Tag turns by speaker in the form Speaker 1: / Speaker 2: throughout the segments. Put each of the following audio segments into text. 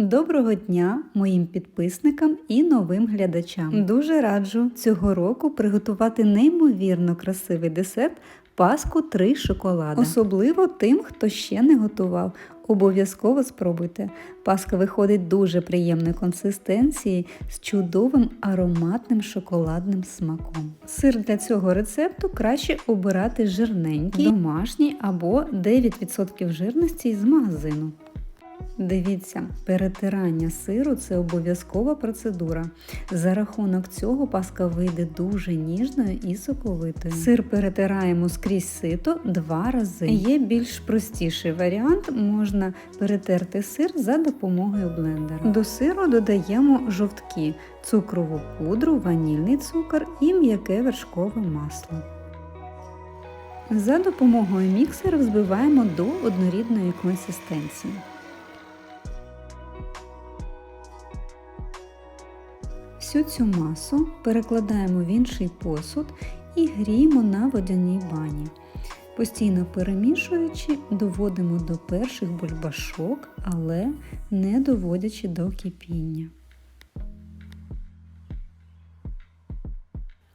Speaker 1: Доброго дня моїм підписникам і новим глядачам. Дуже раджу цього року приготувати неймовірно красивий десерт паску 3 шоколада. Особливо тим, хто ще не готував. Обов'язково спробуйте. Паска виходить дуже приємної консистенції з чудовим ароматним шоколадним смаком. Сир для цього рецепту краще обирати жирненький, домашній або 9% жирності з магазину. Дивіться, перетирання сиру це обов'язкова процедура. За рахунок цього паска вийде дуже ніжною і соковитою. Сир перетираємо скрізь сито два рази. Є більш простіший варіант, можна перетерти сир за допомогою блендера. До сиру додаємо жовтки, цукрову пудру, ванільний цукор і м'яке вершкове масло. За допомогою міксера взбиваємо до однорідної консистенції. Всю цю масу перекладаємо в інший посуд і гріємо на водяній бані. Постійно перемішуючи, доводимо до перших бульбашок, але не доводячи до кипіння.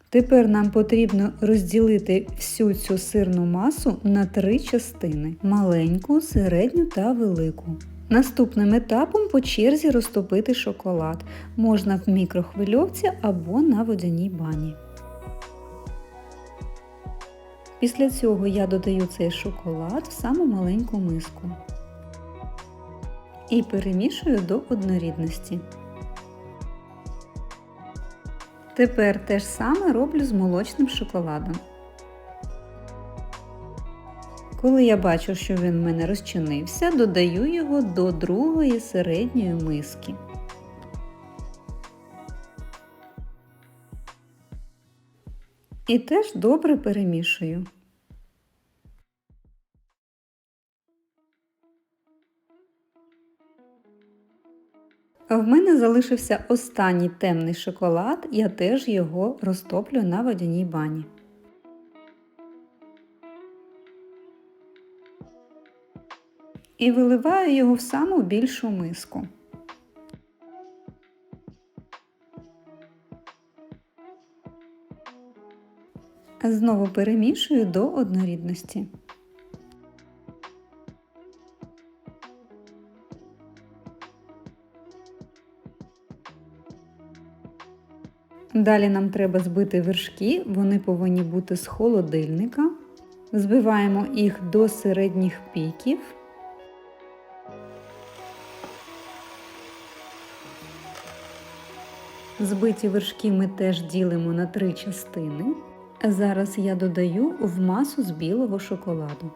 Speaker 1: Тепер нам потрібно розділити всю цю сирну масу на три частини маленьку, середню та велику. Наступним етапом по черзі розтопити шоколад. Можна в мікрохвильовці або на водяній бані. Після цього я додаю цей шоколад в саму маленьку миску і перемішую до однорідності. Тепер те ж саме роблю з молочним шоколадом. Коли я бачу, що він в мене розчинився, додаю його до другої середньої миски. І теж добре перемішую. В мене залишився останній темний шоколад, я теж його розтоплю на водяній бані. І виливаю його в саму більшу миску. Знову перемішую до однорідності. Далі нам треба збити вершки, вони повинні бути з холодильника. Збиваємо їх до середніх піків. Збиті вершки ми теж ділимо на три частини. Зараз я додаю в масу з білого шоколаду.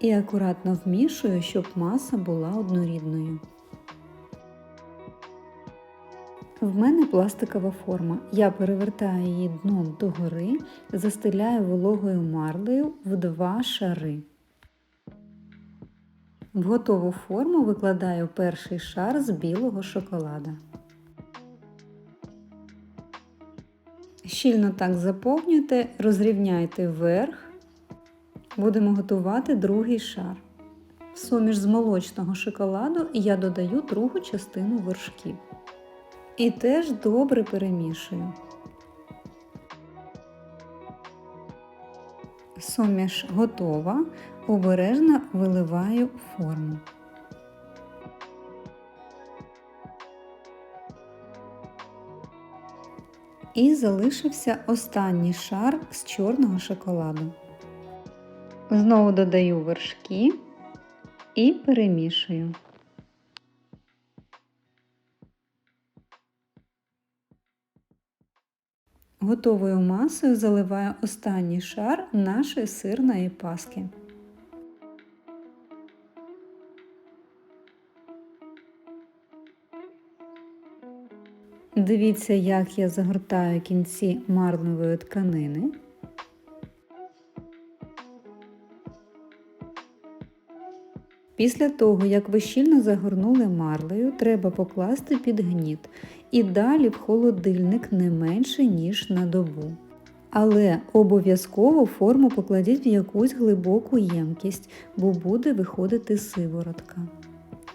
Speaker 1: І акуратно вмішую, щоб маса була однорідною. В мене пластикова форма. Я перевертаю її дном догори, застеляю вологою марлею в два шари. В готову форму викладаю перший шар з білого шоколада. Щільно так заповнюйте, розрівняйте вверх. Будемо готувати другий шар. В суміш з молочного шоколаду я додаю другу частину вершків. І теж добре перемішую. Суміш готова, обережно виливаю форму. І залишився останній шар з чорного шоколаду. Знову додаю вершки і перемішую. Готовою масою заливаю останній шар нашої сирної паски. Дивіться, як я загортаю кінці марлевої тканини. Після того, як ви щільно загорнули марлею, треба покласти під гніт і далі в холодильник не менше, ніж на добу. Але обов'язково форму покладіть в якусь глибоку ємкість, бо буде виходити сиворотка.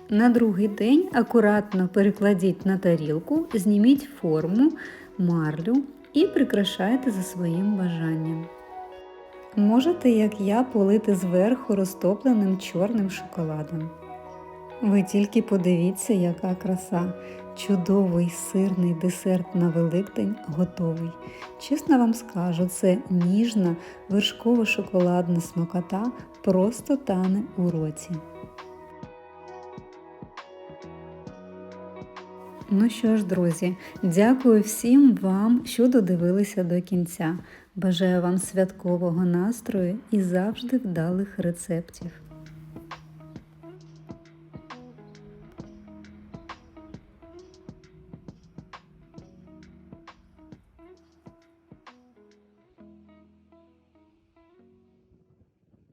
Speaker 1: На другий день акуратно перекладіть на тарілку, зніміть форму, марлю і прикрашайте за своїм бажанням. Можете, як я, полити зверху розтопленим чорним шоколадом. Ви тільки подивіться, яка краса. Чудовий сирний десерт на Великдень готовий. Чесно вам скажу, це ніжна вершково-шоколадна смакота просто тане у роті. Ну що ж, друзі, дякую всім вам, що додивилися до кінця. Бажаю вам святкового настрою і завжди вдалих рецептів.